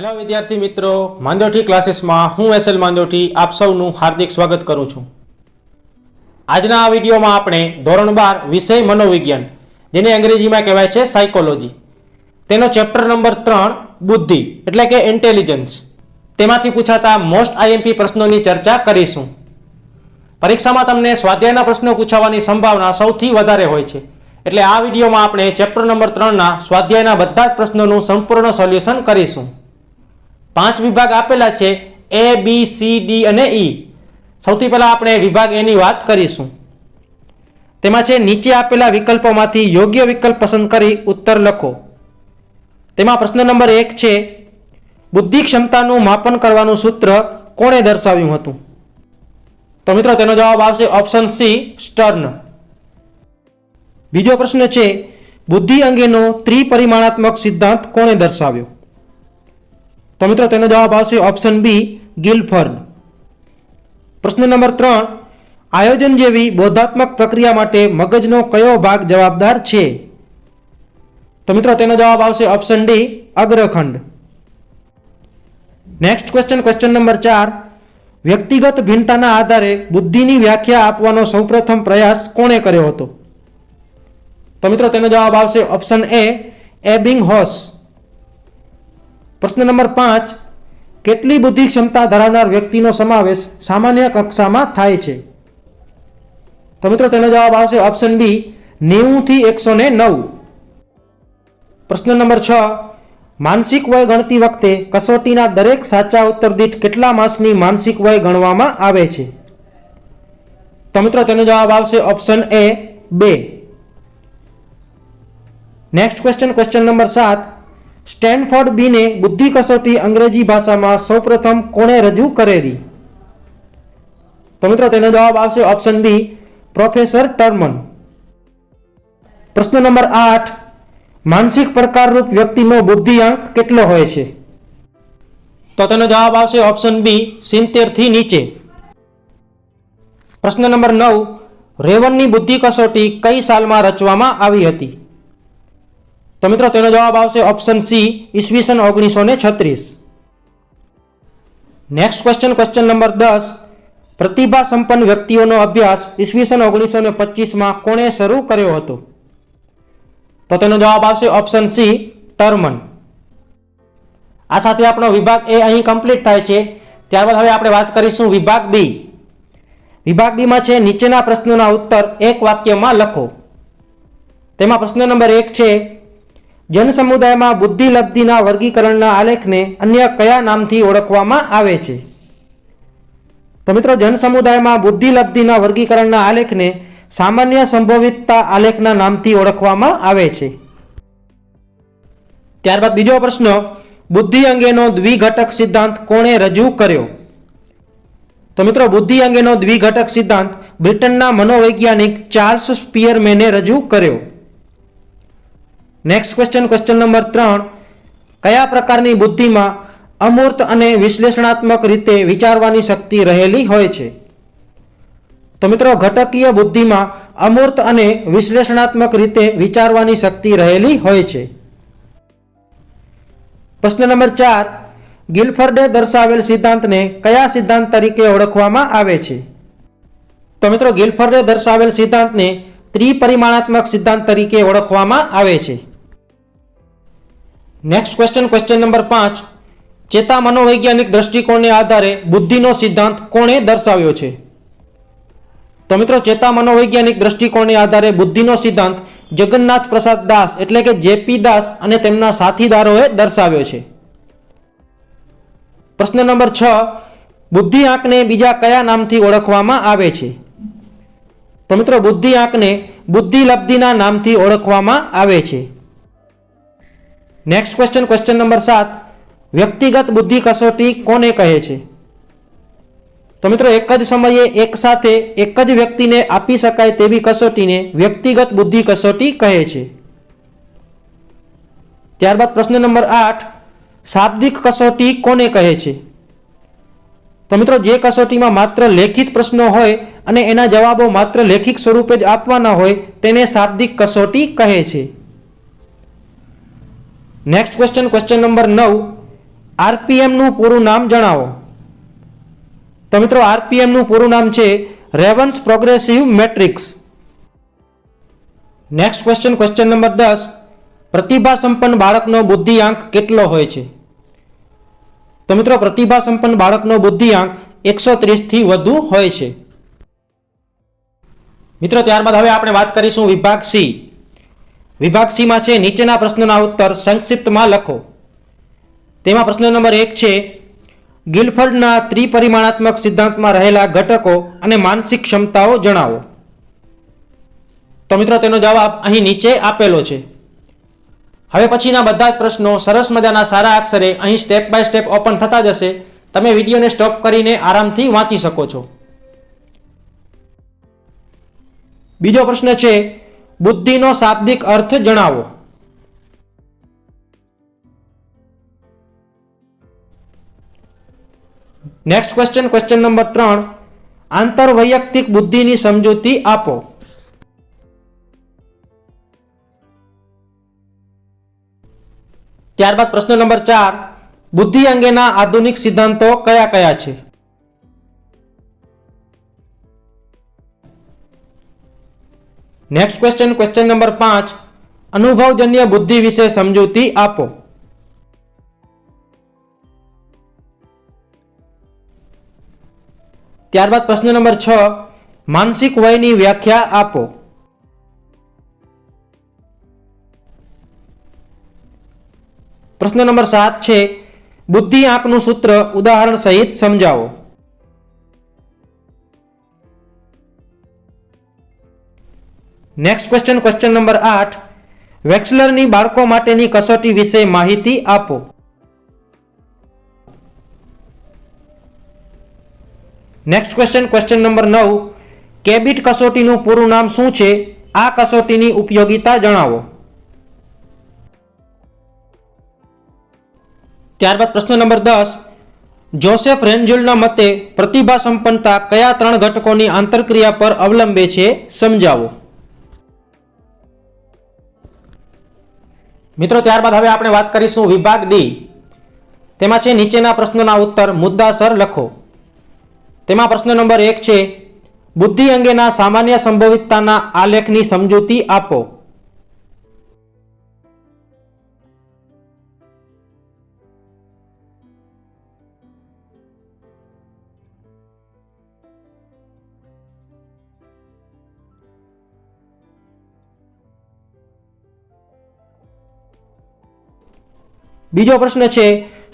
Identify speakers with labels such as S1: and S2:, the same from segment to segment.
S1: Hello વિદ્યાર્થી મિત્રો. માંજોઠી ક્લાસીસમાં હું એસએલ માંજોઠી આપ સૌનું હાર્દિક સ્વાગત કરું છું. આજના આ વિડીયોમાં આપણે ધોરણ બાર વિષય મનોવિજ્ઞાન, જેને અંગ્રેજીમાં કહેવાય છે સાયકોલોજી તેનો ચેપ્ટર નંબર ત્રણ, બુદ્ધિ, એટલે કે ઇન્ટેલિજન્સ તેમાંથી પૂછાતા મોસ્ટ આઈએમપી પ્રશ્નોની ચર્ચા કરીશું. પરીક્ષામાં તમને સ્વાધ્યાયના પ્રશ્નો પૂછાવાની સંભાવના સૌથી વધારે હોય છે. એટલે આ વિડીયોમાં આપણે ચેપ્ટર નંબર ત્રણના સ્વાધ્યાયના બધા જ પ્રશ્નોનું સંપૂર્ણ સોલ્યુશન કરીશું. પાંચ વિભાગ આપેલા છે એ બી સી ડી અને ઈ સૌથી પહેલા આપણે વિભાગ એની વાત કરીશું. તેમાં છે, નીચે આપેલા વિકલ્પોમાંથી યોગ્ય વિકલ્પ પસંદ કરી ઉત્તર લખો. તેમાં પ્રશ્ન નંબર એક છે બુદ્ધિ ક્ષમતાનું માપન કરવાનું સૂત્ર કોણે દર્શાવ્યું હતું? તો મિત્રો, તેનો જવાબ આવશે ઓપ્શન સી, સ્ટર્ન. બીજો પ્રશ્ન છે, બુદ્ધિ અંગેનો ત્રિપરિમાણાત્મક સિદ્ધાંત કોણે દર્શાવ્યો? તો મિત્રો તેનો જવાબ આવશે ઓપ્શન બી ગિલફર્ડ પ્રશ્ન નંબર ત્રણ, આયોજન જેવી બોધાત્મક પ્રક્રિયા માટે મગજનો કયો ભાગ જવાબદાર છે? તો મિત્રો તેનો જવાબ આવશે ઓપ્શન ડી અગ્રખંડ. નેક્સ્ટ ક્વેશ્ચન ક્વેશ્ચન નંબર ચાર, વ્યક્તિગત ભિન્નતાના આધારે બુદ્ધિની વ્યાખ્યા આપવાનો સૌપ્રથમ પ્રયાસ કોણે કર્યો હતો? તો મિત્રો તેનો જવાબ આવશે ઓપ્શન એ એબિંગ હોસ. પ્રશ્ન નંબર પાંચ, કેટલી બુદ્ધિ ક્ષમતા ધરાવનાર વ્યક્તિનો સમાવેશ સામાન્ય કક્ષામાં થાય છે? તો મિત્રો તેનો જવાબ આવશે ઓપ્શન બી નેવું થી એકસો ને નવ. પ્રશ્ન નંબર છ, માનસિક વય ગણતી વખતે કસોટીના દરેક સાચા ઉત્તર દીઠ કેટલા માસની માનસિક વય ગણવામાં આવે છે? તો મિત્રો તેનો જવાબ આવશે ઓપ્શન એ બે. નેક્સ્ટ ક્વેશ્ચન ક્વેશ્ચન નંબર સાત સ્ટેનફોર્ડ બીને બુદ્ધિ કસોટી અંગ્રેજી ભાષામાં સૌપ્રથમ કોણે રજૂ કરેલી? તો મિત્રો, તેનો જવાબ આવશે ઓપ્શન બી પ્રોફેસર ટર્મન પ્રશ્ન નંબર આઠ, માનસિક પ્રકારરૂપ વ્યક્તિનો બુદ્ધિઆંક કેટલો હોય છે? તો તેનો જવાબ આવશે ઓપ્શન બી સિત્તેરથી નીચે. પ્રશ્ન નંબર નવ, રેવનની બુદ્ધિ કસોટી કઈ સાલમાં રચવામાં આવી હતી? તો મિત્રો, તેનો જવાબ આવશે ઓપ્શન સી ઈસવીસન ઓગણીસો ને છત્રીસ. નેક્સ્ટ ક્વેશ્ચન ક્વેશ્ચન નંબર દસ. પ્રતિભા સંપન્ન વ્યક્તિઓનો અભ્યાસ ઈસવીસન ઓગણીસો ને પચીસમાં કોણે શરૂ કર્યો હતો? તો તેનો જવાબ આવશે ઓપ્શન સી ટર્મન. આ સાથે આપણો વિભાગ એ અહીં કમ્પ્લીટ થાય છે. ત્યારબાદ હવે આપણે વાત કરીશું વિભાગ બી. વિભાગ બીમાં છે, નીચેના પ્રશ્નોના ઉત્તર એક વાક્યમાં લખો. તેમાં પ્રશ્ન નંબર એક છે જનસમુદાયમાં સમુદાયમાં બુદ્ધિલબ્ધિના વર્ગીકરણના આલેખને અન્ય કયા નામથી ઓળખવામાં આવે છે? તો મિત્રો, જનસમુદાયમાં બુદ્ધિલબ્ધિના વર્ગીકરણના આલેખને સામાન્ય સંભવિતતા આલેખના નામથી ઓળખવામાં આવે છે. ત્યારબાદ બીજો પ્રશ્ન, બુદ્ધિ અંગેનો દ્વિઘટક સિદ્ધાંત કોણે રજૂ કર્યો? તો મિત્રો, બુદ્ધિ અંગેનો દ્વિઘટક સિદ્ધાંત બ્રિટનના મનોવૈજ્ઞાનિક ચાર્લ્સ સ્પિયરમેને રજૂ કર્યો. નેક્સ્ટ ક્વેશ્ચન ક્વેશ્ચન નંબર ત્રણ. કયા પ્રકારની બુદ્ધિમાં અમૂર્ત અને વિશ્લેષણાત્મક રીતે વિચારવાની શક્તિ રહેલી હોય છે? તો મિત્રો, ઘટકીય બુદ્ધિમાં અમૂર્ત અને વિશ્લેષણાત્મક રીતે વિચારવાની શક્તિ રહેલી હોય છે. પ્રશ્ન નંબર ચાર. ગિલફર્ડે દર્શાવેલ સિદ્ધાંતને કયા સિદ્ધાંત તરીકે ઓળખવામાં આવે છે? તો મિત્રો, ગિલફર્ડે દર્શાવેલ સિદ્ધાંતને ત્રિપરિમાણાત્મક સિદ્ધાંત તરીકે ઓળખવામાં આવે છે. નેક્સ્ટ ક્વેશ્ચન ક્વેશ્ચન નંબર પાંચ. ચેતા મનોવૈજ્ઞાનિક દ્રષ્ટિકોણને આધારે બુદ્ધિનો સિદ્ધાંત કોણે દર્શાવ્યો છે? તો મિત્રો ચેતા મનોવૈજ્ઞાનિક દ્રષ્ટિકોણને આધારે બુદ્ધિનો સિદ્ધાંત જગન્નાથ પ્રસાદ દાસ એટલે કે જેપી દાસ અને તેમના સાથીદારોએ દર્શાવ્યો છે. પ્રશ્ન નંબર છ. બુદ્ધિ આંકને બીજા કયા નામથી ઓળખવામાં આવે છે? તો મિત્રો, બુદ્ધિ આંકને બુદ્ધિ લબ્ધિના નામથી ઓળખવામાં આવે છે. નેક્સ્ટ ક્વેશ્ચન ક્વેશ્ચન નંબર સાત. વ્યક્તિગત બુદ્ધિ કસોટી કોને કહે છે? તો મિત્રો, એક જ સમયે એક સાથે એક જ વ્યક્તિને આપી શકાય તેવી કસોટીને વ્યક્તિગત બુદ્ધિ કસોટી કહે છે. ત્યારબાદ પ્રશ્ન નંબર આઠ. શાબ્દિક કસોટી કોને કહે છે? તો મિત્રો, જે કસોટીમાં માત્ર લેખિત પ્રશ્નો હોય અને એના જવાબો માત્ર લેખિત સ્વરૂપે જ આપવાના હોય, તેને શાબ્દિક કસોટી કહે છે. નેક્સ્ટ ક્વેશ્ચન ક્વેશ્ચન નંબર નવ. આરપીએમનું પૂરું નામ જણાવો. તો મિત્રો આરપીએમનું પૂરું નામ છે Raven's progressive matrix next question question number દસ. પ્રતિભા સંપન્ન બાળકનો બુદ્ધિઆંક કેટલો હોય છે? તો મિત્રો પ્રતિભા સંપન્ન બાળકનો બુદ્ધિઆંક એકસો ત્રીસથી વધુ હોય છે. મિત્રો, ત્યારબાદ હવે આપણે વાત કરીશું વિભાગ સી. વિભાગ સીમાં છે, નીચેના પ્રશ્નોના ઉત્તર સંક્ષિપ્તમાં લખો. તેમાં પ્રશ્ન નંબર એક છે, ગિલફર્ડના ત્રિપરિમાણાત્મક સિદ્ધાંતમાં રહેલા ઘટકો અને માનસિક ક્ષમતાઓ જણાવો. તો મિત્રો, તેનો જવાબ અહીં નીચે આપેલો છે. હવે પછીના બધા જ પ્રશ્નો સરસ મજાના સારા અક્ષરે અહીં સ્ટેપ બાય સ્ટેપ ઓપન થતા જશે. તમે વિડીયોને સ્ટોપ કરીને આરામથી વાંચી શકો છો. બીજો પ્રશ્ન છે બુદ્ધિનો શાબ્દિક અર્થ જણાવો. નેક્સ્ટ ક્વેશ્ચન ક્વેશ્ચન નંબર ત્રણ. આંતરવૈયક્તિક બુદ્ધિની સમજૂતી આપો. ત્યારબાદ પ્રશ્ન નંબર ચાર. બુદ્ધિ અંગેના આધુનિક સિદ્ધાંતો કયા કયા છે? નેક્સ્ટ ક્વેશ્ચન ક્વેશ્ચન નંબર પાંચ. અનુભવજન્ય બુદ્ધિ વિશે સમજૂતી આપો. ત્યારબાદ પ્રશ્ન નંબર છ. માનસિક વયની વ્યાખ્યા આપો. પ્રશ્ન નંબર સાત છે. બુદ્ધિ આંકનું સૂત્ર ઉદાહરણ સહિત સમજાવો. નેક્સ્ટ ક્વેશ્ચન ક્વેશ્ચન નંબર આઠ. વેક્સલરની બાળકો માટેની કસોટી વિશે માહિતી આપો. નેક્સ્ટ ક્વેશ્ચન ક્વેશ્ચન નંબર નવ. કેબિટ કસોટીનું પૂરું નામ શું છે? આ કસોટીની ઉપયોગિતા જણાવો. ત્યારબાદ પ્રશ્ન નંબર દસ. જોસેફ રેન્જુલના મતે પ્રતિભા સંપન્નતા કયા ત્રણ ઘટકોની આંતરક્રિયા પર અવલંબે છે? સમજાવો. મિત્રો, ત્યારબાદ હવે આપણે વાત કરીશું વિભાગ ડી. તેમાં છે નીચેના પ્રશ્નોના ઉત્તર. મુદ્દાસર લખો. તેમાં પ્રશ્ન નંબર એક છે, બુદ્ધિ અંગેના સામાન્ય સંભવિતતાના આલેખની સમજૂતી આપો. બીજો પ્રશ્ન છે,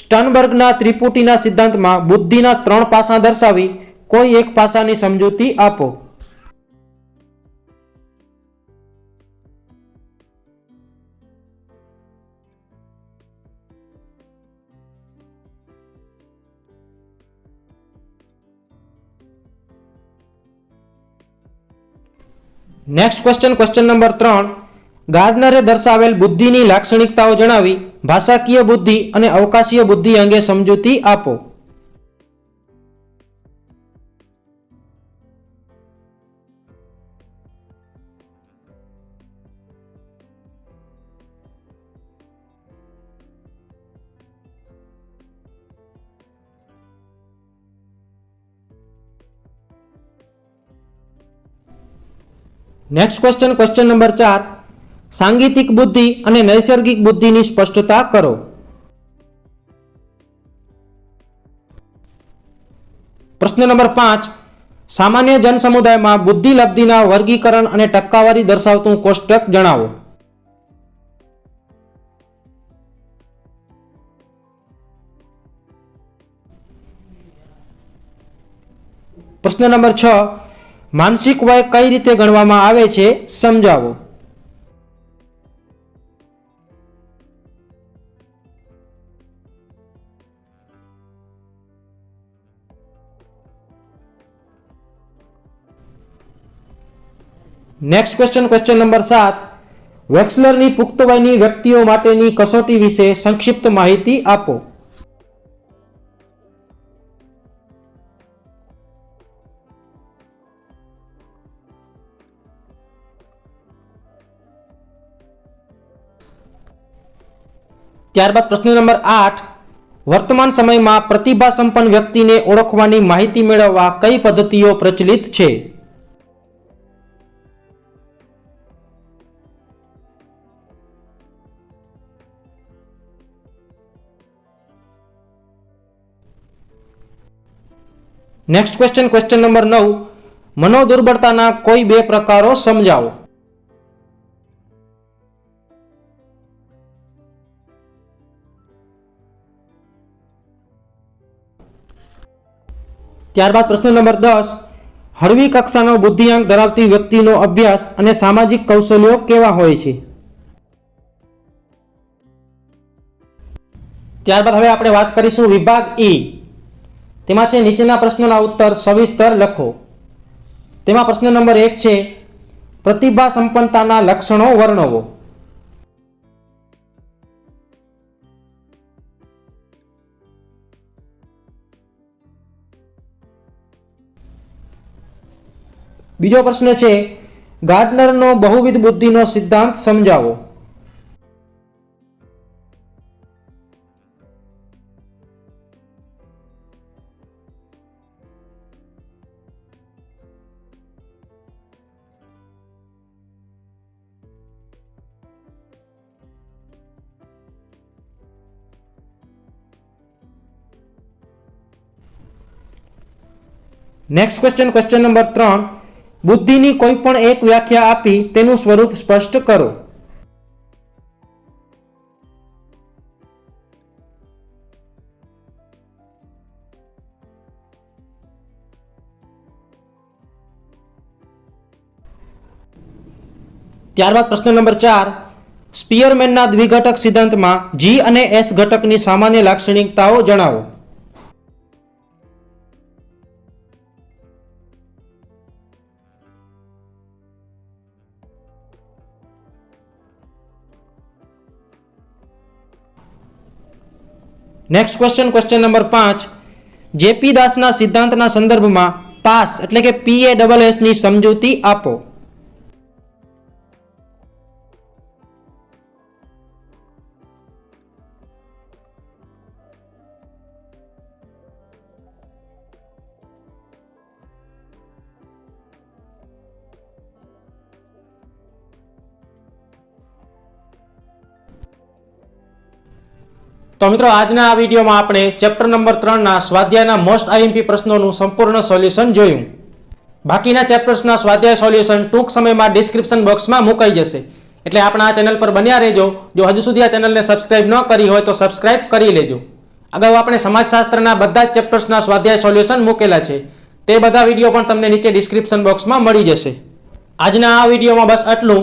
S1: સ્ટનબર્ગના ત્રિપુટીના સિદ્ધાંતમાં બુદ્ધિના ત્રણ પાસા દર્શાવી કોઈ એક પાસાની સમજૂતી આપો. નેક્સ્ટ ક્વેશ્ચન ક્વેશ્ચન નંબર ત્રણ. ગાર્ડનરે દર્શાવેલ બુદ્ધિની લાક્ષણિકતાઓ જણાવી ભાષાકીય બુદ્ધિ અને અવકાશીય બુદ્ધિ અંગે સમજૂતી આપો. નેક્સ્ટ ક્વેશ્ચન ક્વેશ્ચન નંબર ચાર. સાંગીતિક બુદ્ધિ અને નૈસર્ગિક બુદ્ધિની સ્પષ્ટતા કરો. પ્રશ્ન નંબર પાંચ. સામાન્ય જન સમુદાયમાં બુદ્ધિ લબ્ધિના વર્ગીકરણ અને ટકાવારી દર્શાવતું કોષ્ટક જણાવો. પ્રશ્ન નંબર છ. માનસિક વય કઈ રીતે ગણવામાં આવે છે સમજાવો. નેક્સ્ટ ક્વેશ્ચન ક્વેશ્ચન નંબર સાત. વેક્સલરની પુખ્ત વયની વ્યક્તિઓ માટેની કસોટી વિશે સંક્ષિપ્ત માહિતી આપો. ત્યારબાદ પ્રશ્ન નંબર આઠ. વર્તમાન સમયમાં પ્રતિભા સંપન્ન વ્યક્તિને ઓળખવાની માહિતી મેળવવા કઈ પદ્ધતિઓ પ્રચલિત છે? નેક્સ્ટ ક્વેશ્ચન ક્વેશ્ચન નંબર નવ મનોદુર્બળતાના કોઈ બે પ્રકારો સમજાવો ત્યારબાદ પ્રશ્ન નંબર દસ હળવી કક્ષાનો બુદ્ધિઆંક ધરાવતી વ્યક્તિનો અભ્યાસ અને સામાજિક કૌશલ્યો કેવા હોય છે ત્યારબાદ હવે આપણે વાત કરીશું વિભાગ ઈ તેમાં છે નીચેના પ્રશ્નોના ઉત્તર સવિસ્તર લખો. તેમાં પ્રશ્ન નંબર એક છે, પ્રતિભા સંપન્નતાના લક્ષણો વર્ણવો. બીજો પ્રશ્ન છે, ગાર્ડનરનો બહુવિધ બુદ્ધિનો સિદ્ધાંત સમજાવો. નેક્સ્ટ ક્વેશ્ચન ક્વેશ્ચન નંબર ત્રણ. બુદ્ધિની કોઈ પણ એક વ્યાખ્યા આપી તેનું સ્વરૂપ સ્પષ્ટ કરો. ત્યારબાદ પ્રશ્ન નંબર ચાર. સ્પિયરમેનના દ્વિઘટક સિદ્ધાંતમાં જી અને એસ ઘટકની સામાન્ય લાક્ષણિકતાઓ જણાવો. નેક્સ્ટ ક્વેશ્ચન ક્વેશ્ચન નંબર પાંચ. જેપી દાસના સિદ્ધાંતના સંદર્ભમાં પાસ એટલે કે પીએ ડબલ એસની સમજૂતી આપો. તો મિત્રો, આજના આ વિડીયોમાં આપણે ચેપ્ટર નંબર ત્રણના સ્વાધ્યાયના મોસ્ટ આઈએમપી પ્રશ્નોનું સંપૂર્ણ સોલ્યુશન જોયું. બાકીના ચેપ્ટર્સના સ્વાધ્યાય સોલ્યુશન ટૂંક સમયમાં ડિસ્ક્રિપ્શન બોક્સમાં મુકાઈ જશે. એટલે આપણા આ ચેનલ પર બન્યા રહેજો. જો હજુ સુધી આ ચેનલને સબસ્ક્રાઇબ ન કરી હોય તો સબસ્ક્રાઇબ કરી લેજો. અગાઉ આપણે સમાજશાસ્ત્રના બધા જ ચેપ્ટર્સના સ્વાધ્યાય સોલ્યુશન મૂકેલા છે. તે બધા વીડિયો પણ તમને નીચે ડિસ્ક્રિપ્શન બોક્સમાં મળી જશે. આજના આ વિડીયોમાં બસ આટલું.